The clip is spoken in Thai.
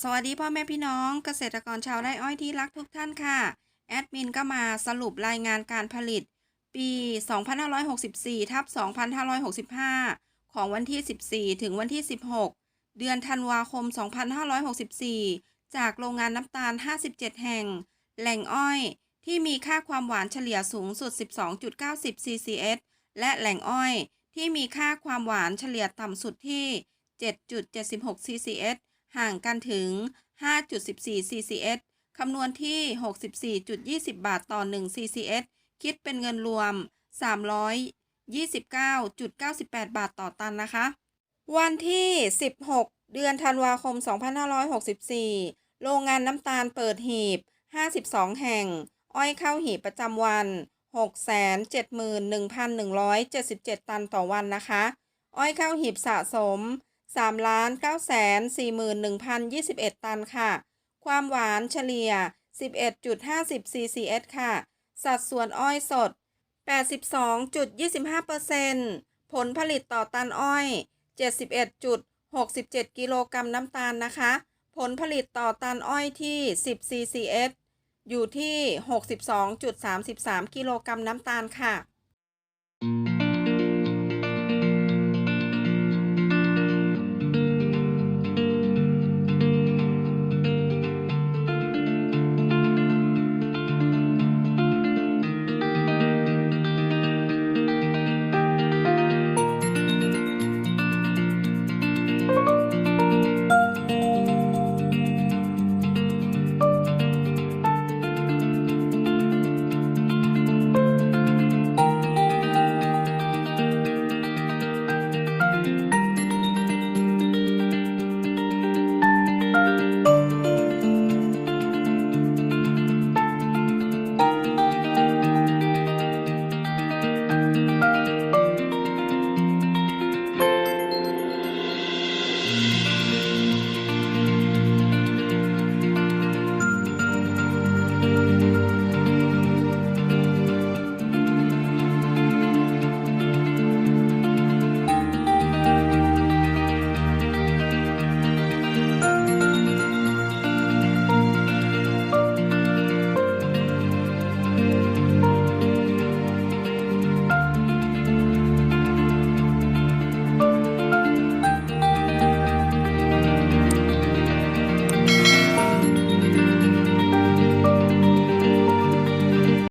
สวัสดีพ่อแม่พี่น้องเกษตรกรชาวไร่อ้อยที่รักทุกท่านค่ะ แอดมินก็มาสรุปรายงานการผลิต ปี 2564ทับ2565 ของวันที่ 14 ถึงวันที่ 16 เดือนธันวาคม 2564 จากโรงงานน้ำตาล 57 แห่ง แหล่งอ้อย ที่มีค่าความหวานเฉลี่ยสูงสุด 12.90 ccs และแหล่งอ้อย ที่มีค่าความหวานเฉลี่ยต่ำสุดที่ 7.76 ccs ห่างกันถึง 5.14 ccs คำนวณที่ 64.20 บาทต่อ 1 ccs คิดเป็นเงินรวม 329.98 บาทต่อตันนะคะ วันที่ 16 เดือนธันวาคม 2564 โรงงานน้ำตาลเปิดหีบ 52 แห่ง อ้อยเข้าหีบประจำวัน 671,177 ตันต่อวันนะคะ อ้อยเข้าหีบสะสม 3 9 4 1 0 2 1 ตันค่ะ ความหวานเฉลี่ย 11.50 ccs ค่ะ สัดส่วนอ้อยสด 82.25%ผลผลิตต่อตันอ้อย 71.67 กิโลกรัมน้ำตาลนะคะ ผลผลิตต่อตันอ้อยที่ 10 ccs อยู่ที่ 62.33 กิโลกรัมน้ำตาลค่ะ